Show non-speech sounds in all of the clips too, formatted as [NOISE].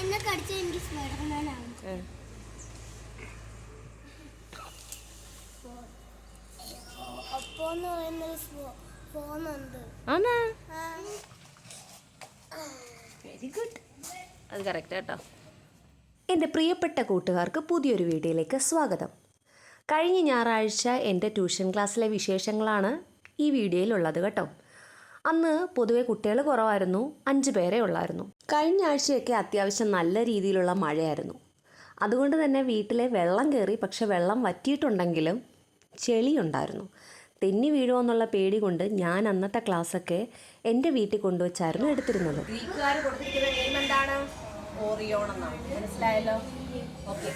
എന്നെ കടിച്ച എനിക്ക് സ്പൈഡർമാൻ ആവും ഒപ്പോ എന്ന് പറയുന്നൊരു ഫോണുണ്ട്. ആണാ വെരി ഗുഡ് അത് കറക്റ്റ് കേട്ടോ എന്റെ പ്രിയപ്പെട്ട കൂട്ടുകാർക്ക് പുതിയൊരു വീഡിയോയിലേക്ക് സ്വാഗതം. കഴിഞ്ഞ ഞായറാഴ്ച എന്റെ ട്യൂഷൻ ക്ലാസ്സിലെ വിശേഷങ്ങളാണ് ഈ വീഡിയോയിലുള്ളത് കേട്ടോ. അന്ന് പൊതുവെ കുട്ടികൾ കുറവായിരുന്നു. അഞ്ച് പേരെ ഉള്ളായിരുന്നു. കഴിഞ്ഞ ആഴ്ചയൊക്കെ അത്യാവശ്യം നല്ല രീതിയിലുള്ള മഴയായിരുന്നു. അതുകൊണ്ട് തന്നെ വീട്ടിലെ വെള്ളം കയറി പക്ഷെ വെള്ളം വറ്റിയിട്ടുണ്ടെങ്കിലും ചെളിയുണ്ടായിരുന്നു. തെന്നി വീഴുമോ എന്നുള്ള പേടി കൊണ്ട് ഞാൻ അന്നത്തെ ക്ലാസ്സൊക്കെ എന്റെ വീട്ടിൽ കൊണ്ടുവച്ചായിരുന്നു എടുത്തിരുന്നത്. മനസ്സിലായല്ലോ?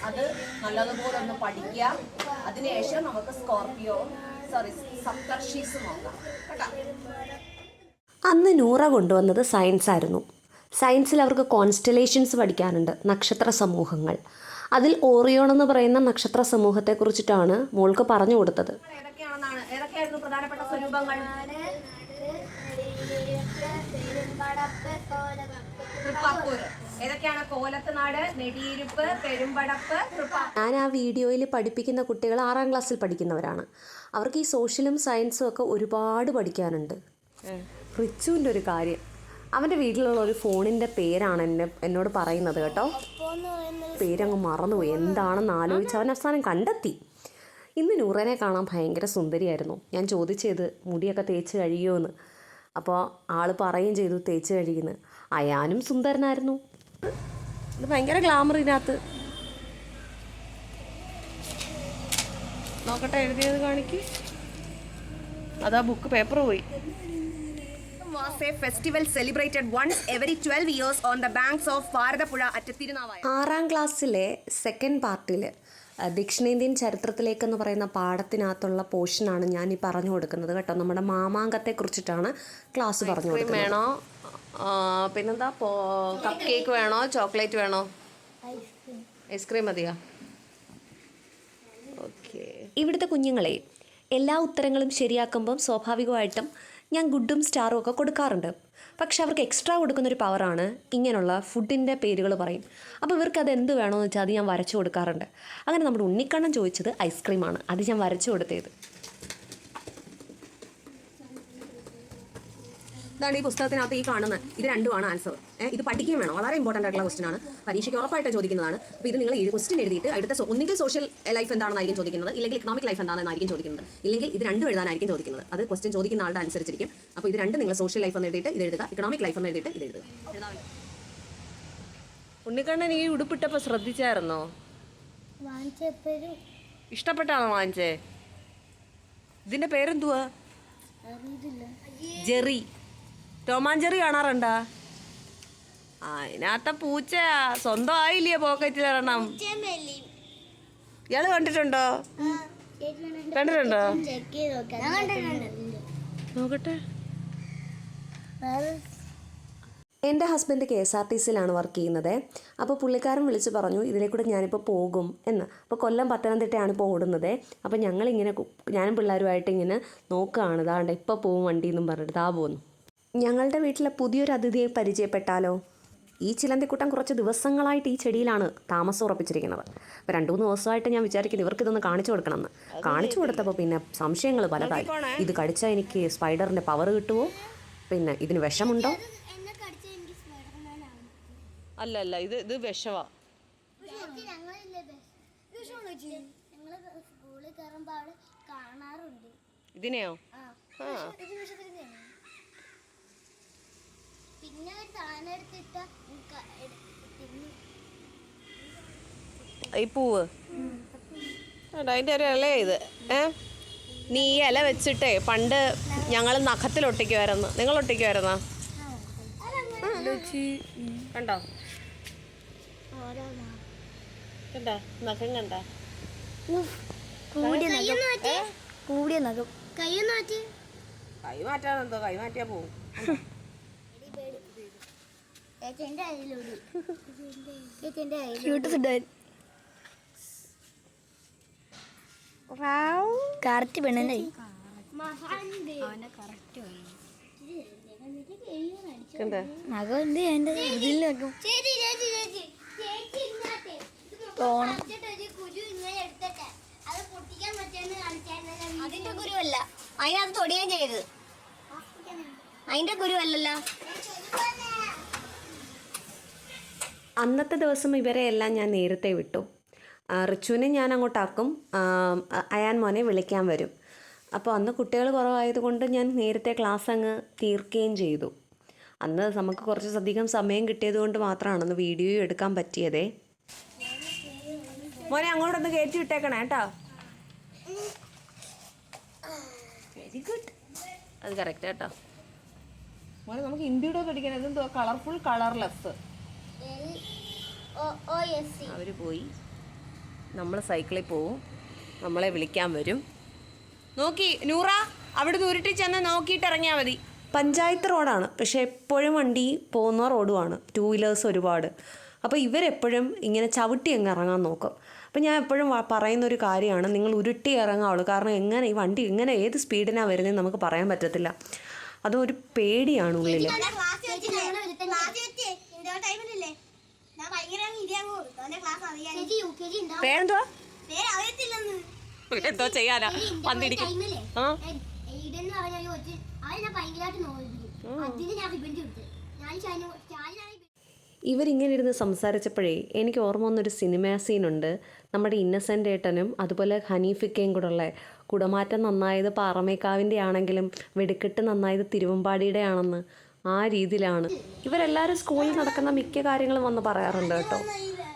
അത് നല്ലതുപോലെ ഒന്ന് പഠിക്കുക. അതിനുശേഷം നമുക്ക് സ്കോർപിയോ സോറി സപ്തർഷീസ് നോക്കാം. കേട്ടോ? അന്ന് നൂറ കൊണ്ടുവന്നത് സയൻസ് ആയിരുന്നു. സയൻസിൽ അവർക്ക് കോൺസ്റ്റലേഷൻസ് പഠിക്കാനുണ്ട് നക്ഷത്ര സമൂഹങ്ങൾ. അതിൽ ഓറിയോൺ എന്ന് പറയുന്ന നക്ഷത്ര സമൂഹത്തെ കുറിച്ചിട്ടാണ് മോൾക്ക് പറഞ്ഞു കൊടുത്തത്. ഏതൊക്കെയാണ്? നെടിയിരുപ്പ് പെരുമ്പടപ്പ് ഞാൻ ആ വീഡിയോയിൽ പഠിപ്പിക്കുന്ന കുട്ടികൾ ആറാം ക്ലാസ്സിൽ പഠിക്കുന്നവരാണ്. അവർക്ക് ഈ സോഷ്യലും സയൻസും ഒക്കെ ഒരുപാട് പഠിക്കാനുണ്ട്. റിച്ചുവിന്റെ ഒരു കാര്യം. അവന്റെ വീട്ടിലുള്ള ഒരു ഫോണിന്റെ പേരാണ് എന്നെ എന്നോട് പറയുന്നത് കേട്ടോ. പേരങ്ങ് മറന്നുപോയി. എന്താണെന്ന് ആലോചിച്ച് അവൻ അവസാനം കണ്ടെത്തി. ഇന്ന് നൂറനെ കാണാൻ ഭയങ്കര സുന്ദരിയായിരുന്നു. ഞാൻ ചോദിച്ചത് മുടിയൊക്കെ തേച്ച് കഴിയുമോ എന്ന്. അപ്പോൾ ആൾ പറയുകയും ചെയ്തു തേച്ച് കഴിയുന്നു. അയാനും സുന്ദരനായിരുന്നു. ഇത് ഭയങ്കര ഗ്ലാമർ ഇതിനകത്ത്. നോക്കട്ടെ എഴുതിയത് കാണിക്ക്. അതാ ബുക്ക് പേപ്പർ പോയി. Was a festival celebrated once every 12 years on the banks of Bharathapuzha at Thirunavaya ആറാം ക്ലാസ്സിലെ സെക്കൻഡ് പാർട്ടിൽ ദക്ഷിണേന്ത്യൻ ചരിത്രത്തിലേക്കെന്ന് പറയുന്ന പാഠത്തിനകത്തുള്ള പോർഷനാണ് ഞാൻ ഈ പറഞ്ഞു കൊടുക്കുന്നത് കേട്ടോ. നമ്മുടെ മാമാങ്കത്തെ കുറിച്ചിട്ടാണ് ക്ലാസ് പറഞ്ഞു കൊടുക്കുന്നത്. വേണോ? പിന്നെന്താ കപ്പ് കേക്ക് വേണോ? ചോക്ലേറ്റ് വേണോ? Ice cream ice cream. മതിയോ ഓക്കെ ഇവിടുത്തെ കുഞ്ഞുങ്ങളെ എല്ലാ ഉത്തരങ്ങളും ശരിയാക്കുമ്പം സ്വാഭാവികമായിട്ടും ഞാൻ ഗുഡും സ്റ്റാറും ഒക്കെ കൊടുക്കാറുണ്ട്. പക്ഷെ അവർക്ക് എക്സ്ട്രാ കൊടുക്കുന്നൊരു പവറാണ് ഇങ്ങനെയുള്ള ഫുഡിന്റെ പേരുകൾ പറയും. അപ്പോൾ ഇവർക്ക് അത് എന്ത് വേണമെന്ന് വെച്ചാൽ അത് ഞാൻ വരച്ചു കൊടുക്കാറുണ്ട്. അങ്ങനെ നമ്മുടെ ഉണ്ണിക്കണ്ണൻ ചോദിച്ചത് ഐസ്ക്രീമാണ്. അത് ഞാൻ വരച്ചു കൊടുത്തത്. ഇതാണ് ഈ പുസ്തകത്തിനകത്ത് ഈ കാണുന്നത്? ഇത് രണ്ടുമാണ് ആൻസർ ഇത് പഠിക്കുകയും വേണം. വളരെ ഇമ്പോർട്ടന്റ് ആയിട്ടുള്ള ക്വസ്റ്റൻ ആണ്. പരീക്ഷയ്ക്ക് ഉറപ്പായിട്ട് ചോദിക്കുന്നതാണ്. അപ്പോൾ ഇത് നിങ്ങൾ ഈ ക്വസ്റ്റൻ എഴുതിയിട്ട് അടുത്ത ഒന്നുകിൽ സോഷ്യൽ ലൈഫ് എന്താണെന്നായിരിക്കും ചോദിക്കുന്നത് ഇല്ലെങ്കിൽ ഇക്കണോമിക് ലൈഫ് എന്താണെന്നായിരിക്കും ചോദിക്കുന്നത് ഇല്ലെങ്കിൽ ഇത് രണ്ടും എഴുതാനായിരിക്കും ചോദിക്കുന്നത്. അത് ക്വസ്റ്റൻ ചോദിക്കുന്ന ആളുടെ അനുസരിച്ചിരിക്കും. അപ്പോൾ ഇത് രണ്ട് നിങ്ങൾ സോഷ്യൽ ലൈഫ് എന്ന് എഴുതിയിട്ട് ഇത് എഴുതുക ഇക്കണോമിക് ലൈഫ് എന്ന് എഴുതിയിട്ട് ഇത് എഴുതുക. ഉണ്ണിക്കണ്ണൻ ഈ ഉടുപ്പിട്ടപ്പോൾ ശ്രദ്ധിച്ചായിരുന്നോ? ഇഷ്ടപ്പെട്ടാണോ വാങ്ങിച്ചേ? ഇതിന്റെ പേരെന്തുവാ? ജെറി. ടോമാൻ കാണാറുണ്ട? അതിനകത്ത പൂച്ച സ്വന്തം ആയില്ലേ പോക്കറ്റിലിടണം ഇയാൾ കണ്ടിട്ടുണ്ടോ? കണ്ടിട്ടുണ്ടോ? നോക്കട്ടെ. എന്റെ husband K S R T സിയിലാണ് work ചെയ്യുന്നത്. അപ്പോൾ പുള്ളിക്കാരൻ വിളിച്ച് പറഞ്ഞു ഇതിലെ കൂടെ ഞാനിപ്പോൾ പോകും എന്ന്. അപ്പോൾ കൊല്ലം പത്തനംതിട്ടയാണ് ഇപ്പോൾ ഓടുന്നത്. അപ്പോൾ ഞങ്ങളിങ്ങനെ ഞാനും പിള്ളേരുമായിട്ട് ഇങ്ങനെ നോക്കുകയാണ്. ഇതാണ്ട് ഇപ്പോൾ പോകും വണ്ടി എന്നും പറഞ്ഞിട്ട് താ പോന്നു. ഞങ്ങളുടെ വീട്ടിലെ പുതിയൊരു അതിഥിയെ പരിചയപ്പെട്ടാലോ? ഈ ചിലന്തിക്കുട്ടൻ കുറച്ച് ദിവസങ്ങളായിട്ട് ഈ ചെടിയിലാണ് താമസം ഉറപ്പിച്ചിരിക്കുന്നത്. അപ്പോൾ രണ്ട് മൂന്ന് ദിവസമായിട്ട് ഞാൻ വിചാരിക്കുന്നു ഇവർക്ക് ഇതൊന്ന് കാണിച്ചു കൊടുക്കണമെന്ന്. കാണിച്ചു കൊടുത്തപ്പോൾ പിന്നെ സംശയങ്ങൾ പലതായി ഇത് കടിച്ചാൽ എനിക്ക് സ്പൈഡറിന്റെ പവർ കിട്ടുമോ പിന്നെ ഇതിന് വിഷമുണ്ടോ? എന്നെ കടിച്ച എനിക്ക് സ്പൈഡർമാൻ ആവും അല്ല അല്ല ഇത് ഇത് വിഷവാ കാണാറുണ്ട് ഇതിനെയോ ആ പിന്നെ ഒരു സാധനം എടുത്തിട്ട് ഈ പൂവ്. അതിന്റെ ഒരു ഇല ഇത്. ഏ? നീ ഈ ഇല വെച്ചിട്ടേ പണ്ട് ഞങ്ങൾ നഖത്തിൽ ഒട്ടിക്കുമായിരുന്നു നിങ്ങൾ ഒട്ടിക്കുമായിരുന്നോ കണ്ടോ? കണ്ടോ? നഖം കണ്ടോ? കൂടിയ നഖം. കൂടിയ നഖം. കയ്യൊന്ന് മാറ്റി. കൈ മാറ്റാനെന്തോ കൈ മാറ്റിയാ പോവും. [LAUGHS] കറക്റ്റ് പെണ്ണല്ലേ എന്ത് എന്റെ ഇതിൽ അതിന്റെ ഗുരുവല്ല അതിനകത്ത് തൊടിയാൻ ചെയ്ത് അതിന്റെ ഗുരുവല്ലല്ലോ അന്നത്തെ ദിവസം ഇവരെ എല്ലാം ഞാൻ നേരത്തെ വിട്ടു. റിച്ചുവിനെ ഞാൻ അങ്ങോട്ടാക്കും അയാൻ മോനെ വിളിക്കാൻ വരും. അപ്പോൾ അന്ന് കുട്ടികൾ കുറവായതുകൊണ്ട് ഞാൻ നേരത്തെ ക്ലാസ് അങ്ങ് തീർക്കുകയും ചെയ്തു. അന്ന് നമുക്ക് കുറച്ച് അധികം സമയം കിട്ടിയത് കൊണ്ട് മാത്രമാണ് അന്ന് വീഡിയോ എടുക്കാൻ പറ്റിയതേ. മോനെ അങ്ങോട്ടൊന്ന് കയറ്റി വിട്ടേക്കണേ കേട്ടോ. വെരി ഗുഡ് അത് കറക്റ്റ് കേട്ടോ മോനെ നമുക്ക് ഇന്ത്യയുടെ പഠിക്കാൻ ഇതെന്തോ കളർഫുൾ കളർലെസ് അവർ പോയി നമ്മൾ സൈക്കിളിൽ പോവും നമ്മളെ വിളിക്കാൻ വരും നോക്കി നൂറ അവിടെ ഉരുട്ടി ചെന്ന് നോക്കിയിട്ട് ഇറങ്ങിയാൽ മതി പഞ്ചായത്ത് റോഡാണ് പക്ഷെ എപ്പോഴും വണ്ടി പോകുന്ന റോഡുമാണ് ടൂ വീലേഴ്സ് ഒരുപാട് അപ്പോൾ ഇവരെപ്പോഴും ഇങ്ങനെ ചവിട്ടി അങ്ങ് ഇറങ്ങാൻ നോക്കും അപ്പോൾ ഞാൻ എപ്പോഴും പറയുന്ന ഒരു കാര്യമാണ് നിങ്ങൾ ഉരുട്ടി ഇറങ്ങാവുള്ളൂ കാരണം എങ്ങനെ ഈ വണ്ടി എങ്ങനെ ഏത് സ്പീഡിനാണ് വരുന്നത് നമുക്ക് പറയാൻ പറ്റത്തില്ല അതും ഒരു പേടിയാണ് ഉള്ളിൽ അറിയത്തില്ലെന്ന് എന്തോ ചെയ്യാനാ? വന്നിരിക്കും ആ? ഇവരിങ്ങനെ ഇരുന്ന് സംസാരിച്ചപ്പോഴേ എനിക്ക് ഓർമ്മ വന്നൊരു സിനിമ സീനുണ്ട്. നമ്മുടെ ഇന്നസെന്റ് ഏട്ടനും അതുപോലെ ഹനീഫിക്കയും കൂടെ ഉള്ള കുടമാറ്റം നന്നായത് പാറമേക്കാവിന്റെ ആണെങ്കിലും വെടിക്കെട്ട് നന്നായത് തിരുവമ്പാടിയുടെ ആണെന്ന് ആ രീതിയിലാണ്. ഇവരെല്ലാവരും സ്കൂളിൽ നടക്കുന്ന മിക്ക കാര്യങ്ങളും വന്ന് പറയാറുണ്ട് കേട്ടോ.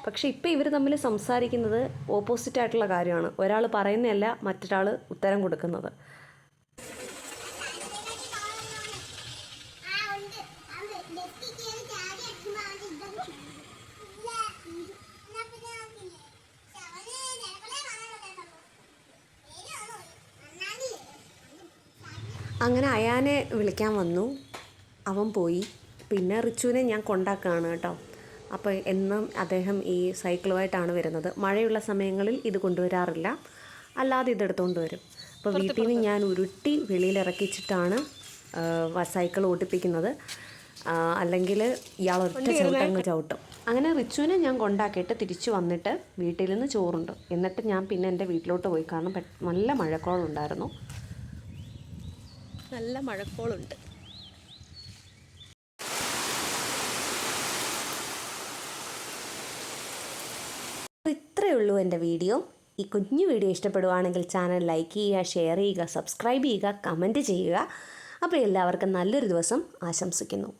പക്ഷേ ഇപ്പം ഇവർ തമ്മിൽ സംസാരിക്കുന്നത് ഓപ്പോസിറ്റ് ആയിട്ടുള്ള കാര്യമാണ്. ഒരാൾ പറയുന്നതല്ല മറ്റൊരാൾ ഉത്തരം കൊടുക്കുന്നത്. അങ്ങനെ അയാനെ വിളിക്കാൻ വന്നു. അവൻ പോയി. പിന്നെ റിച്ചുവിനെ ഞാൻ കൊണ്ടാക്കുകയാണ് കേട്ടോ. അപ്പോൾ എന്നും അദ്ദേഹം ഈ സൈക്കിളുമായിട്ടാണ് വരുന്നത്. മഴയുള്ള സമയങ്ങളിൽ ഇത് കൊണ്ടുവരാറില്ല. അല്ലാതെ ഇതെടുത്തുകൊണ്ട് വരും. അപ്പോൾ വീട്ടിൽ നിന്ന് ഞാൻ ഉരുട്ടി വെളിയിലിറക്കിച്ചിട്ടാണ് സൈക്കിൾ ഓടിപ്പിക്കുന്നത് അല്ലെങ്കിൽ ഇയാൾ ഒറ്റ ചവിട്ടങ്ങ് ചവിട്ടും. അങ്ങനെ റിച്ചുവിനെ ഞാൻ കൊണ്ടാക്കിയിട്ട് തിരിച്ചു വന്നിട്ട് വീട്ടിൽ നിന്ന് ചോറുണ്ട്. എന്നിട്ട് ഞാൻ പിന്നെ എന്റെ വീട്ടിലോട്ട് പോയി. കാരണം നല്ല മഴക്കോളുണ്ടായിരുന്നു. നല്ല മഴക്കോളുണ്ട്. ഇത്രയേ ഉള്ളൂ എന്റെ വീഡിയോ. ഈ കുഞ്ഞു വീഡിയോ ഇഷ്ടപ്പെടുവാണെങ്കിൽ ചാനൽ ലൈക്ക് ചെയ്യുക ഷെയർ ചെയ്യുക സബ്സ്ക്രൈബ് ചെയ്യുക കമന്റ് ചെയ്യുക. അപ്പോൾ എല്ലാവർക്കും നല്ലൊരു ദിവസം ആശംസിക്കുന്നു.